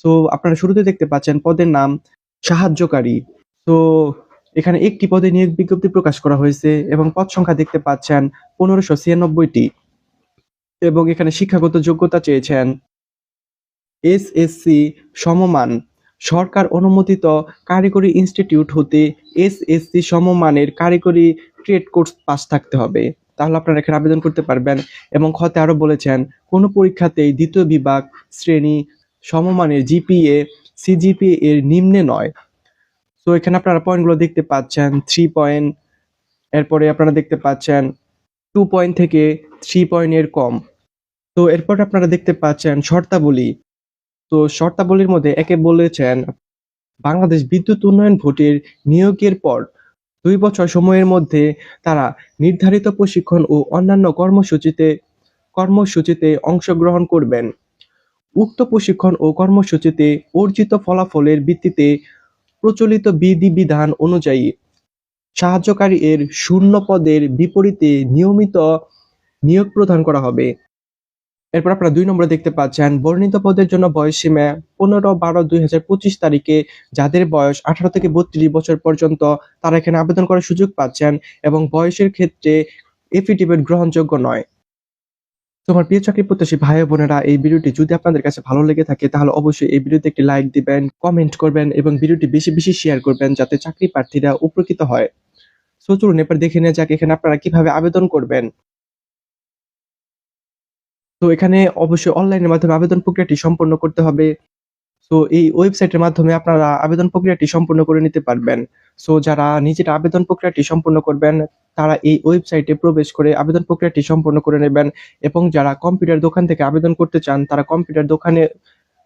So আপনারা শুরুতে দেখতে পাচ্ছেন পদের নাম সাহায্যকারী। তো এখানে একটি পদে নিয়োগ বিজ্ঞপ্তি প্রকাশ করা হয়েছে এবং পদ সংখ্যা দেখতে পাচ্ছেন পনেরোশো ছিয়ানব্বইটি। এবং এখানে শিক্ষাগত যোগ্যতা চেয়েছেন এস এসএসসি সমমান। সরকার অনুমোদিত কারিগরি ইনস্টিটিউট হতে এস এসএসসি সমমানের কারিগরি ট্রেড কোর্স পাস থাকতে হবে। তাহলে আপনারা এখানে আবেদন করতে পারবেন এবং খতে আরও বলেছেন, কোনো পরীক্ষাতেই দ্বিতীয় বিভাগ শ্রেণি সমমানের জিপিএ সিজিপিএ এর নিম্নে নয়। তো এখানে আপনারা পয়েন্টগুলো দেখতে পাচ্ছেন থ্রি পয়েন্ট এরপরে আপনারা দেখতে পাচ্ছেন টু পয়েন্ট থেকে থ্রি পয়েন্টের কম। তো এরপর আপনারা দেখতে পাচ্ছেন শর্তাবলী। তো শর্তাবলীর মধ্যে একে বলেছেন, বাংলাদেশ বিদ্যুৎ উন্নয়ন ভোটের নিয়োগের পর দুই বছর সময়ের মধ্যে তারা নির্ধারিত প্রশিক্ষণ ও অন্যান্য কর্মসূচিতে কর্মসূচিতে অংশগ্রহণ করবেন। উক্ত প্রশিক্ষণ ও কর্মসূচিতে অর্জিত ফলাফলের ভিত্তিতে প্রচলিত বিধিবিধান অনুযায়ী সাহায্যকারী এর শূন্য পদের বিপরীতে নিয়মিত নিয়োগ প্রদান করা হবে। এরপর আপনারা দুই নম্বরে দেখতে পাচ্ছেন, বর্ণিত পদের জন্য বয়স সীমা পনেরো বারো দুই হাজার পঁচিশ তারিখে যাদের বয়স আঠারো থেকে বত্রিশ বছর পর্যন্ত তারা এখানে আবেদন করার সুযোগ পাচ্ছেন এবং বয়সের ক্ষেত্রে এফিডেভিট গ্রহণযোগ্য নয়। তোমার প্রিয় চাকরি প্রত্যাশী ভাই বোনেরা, এই ভিডিওটি যদি আপনাদের কাছে ভালো লেগে থাকে, তাহলে অবশ্যই এই ভিডিওতে একটি লাইক দিবেন, কমেন্ট করবেন এবং ভিডিওটি বেশি বেশি শেয়ার করবেন যাতে চাকরি প্রার্থীরা উপকৃত হয়। সো চলুন এবার দেখে নেওয়া যাক এখানে আপনারা কীভাবে আবেদন করবেন। তো এখানে অবশ্যই অনলাইনের মাধ্যমে আবেদন প্রক্রিয়াটি সম্পন্ন করতে হবে। সো এই ওয়েবসাইটের মাধ্যমে আপনারা আবেদন প্রক্রিয়াটি সম্পন্ন করে নিতে পারবেন। সো যারা নিজের আবেদন প্রক্রিয়াটি সম্পন্ন করবেন, তারা এই ওয়েবসাইটে প্রবেশ করে আবেদন প্রক্রিয়াটি সম্পন্ন করে নেবেন এবং যারা কম্পিউটার দোকান থেকে আবেদন করতে চান, তারা কম্পিউটার দোকানে,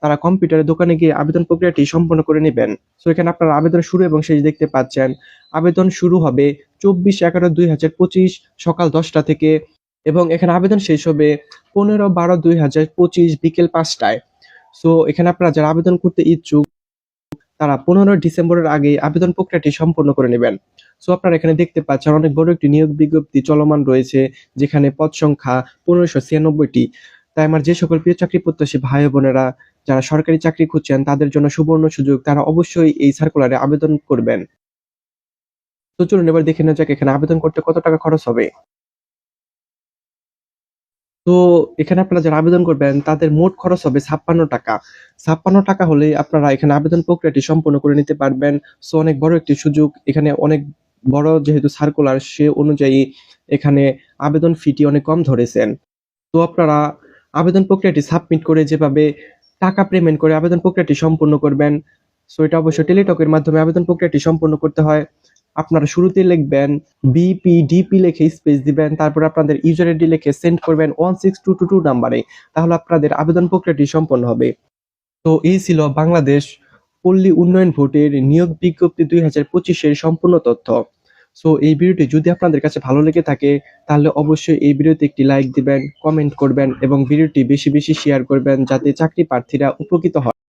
তারা কম্পিউটারের দোকানে গিয়ে আবেদন প্রক্রিয়াটি সম্পন্ন করে নেবেন। সো এখানে আপনারা আবেদন শুরু এবং শেষ দেখতে পাচ্ছেন। আবেদন শুরু হবে চব্বিশ এগারো দুই হাজার পঁচিশ সকাল দশটা থেকে এবং এখানে আবেদন শেষ হবে পনেরো বারো দুই হাজার পঁচিশ বিকেল পাঁচটায়। সো এখানে আপনারা যারা আবেদন করতে ইচ্ছুক, তারা পনেরো ডিসেম্বরের আগে আবেদন প্রক্রিয়াটি সম্পন্ন করে নেবেন। সো আপনারা এখানে দেখতে পাচ্ছেন অনেক বড় একটি নিয়োগ বিজ্ঞপ্তি চলমান রয়েছে, যেখানে পদ সংখ্যা পনেরোশো ছিয়ানব্বইটি। তাই আমার যে সকল প্রিয় চাকরি প্রত্যাশী ভাই বোনেরা, যারা সরকারি চাকরি খুঁজছেন, তাদের জন্য সুবর্ণ সুযোগ, তারা অবশ্যই এই সার্কুলারে আবেদন করবেন। তো চলুন এবার দেখে নেওয়া যাক, এখানে আবেদন করতে কত টাকা খরচ হবে? তো এখানে আপনারা যারা আবেদন করবেন, তাদের মোট খরচ হবে ছাপ্পান্ন টাকা। ছাপ্পান্ন টাকা হলে আপনারা এখানে আবেদন প্রক্রিয়াটি সম্পন্ন করে নিতে পারবেন। সো অনেক বড় একটি সুযোগ। এখানে অনেক বড় যেহেতু সার্কুলার সে অনুযায়ী এখানে আবেদন ফিটি অনেক কম ধরেছেন। তো আপনারা আবেদন প্রক্রিয়াটি সাবমিট করে যেভাবে টাকা পেমেন্ট করে আবেদন প্রক্রিয়াটি সম্পূর্ণ করবেন। সো এটা অবশ্যই টেলিটকের মাধ্যমে আবেদন প্রক্রিয়াটি সম্পন্ন করতে হয়। আপনারা শুরুতে লিখবেন বিপিডিপি লিখে স্পেস দিবেন, তারপর আপনাদের ইউজার আইডি লিখে সেন্ড করবেন one six two two two নাম্বারে তাহলে আপনাদের আবেদন প্রক্রিয়াটি সম্পন্ন হবে। তো এই ছিল বাংলাদেশ পল্লী উন্নয়ন ভোটের নিয়োগ বিজ্ঞপ্তি দুই হাজার পঁচিশের সম্পূর্ণ তথ্য। সো এই ভিডিওটি যদি আপনাদের কাছে ভালো লেগে থাকে, তাহলে অবশ্যই এই ভিডিওতে একটি লাইক দিবেন কমেন্ট করবেন এবং ভিডিওটি বেশি বেশি শেয়ার করবেন যাতে চাকরি প্রার্থীরা উপকৃত হয়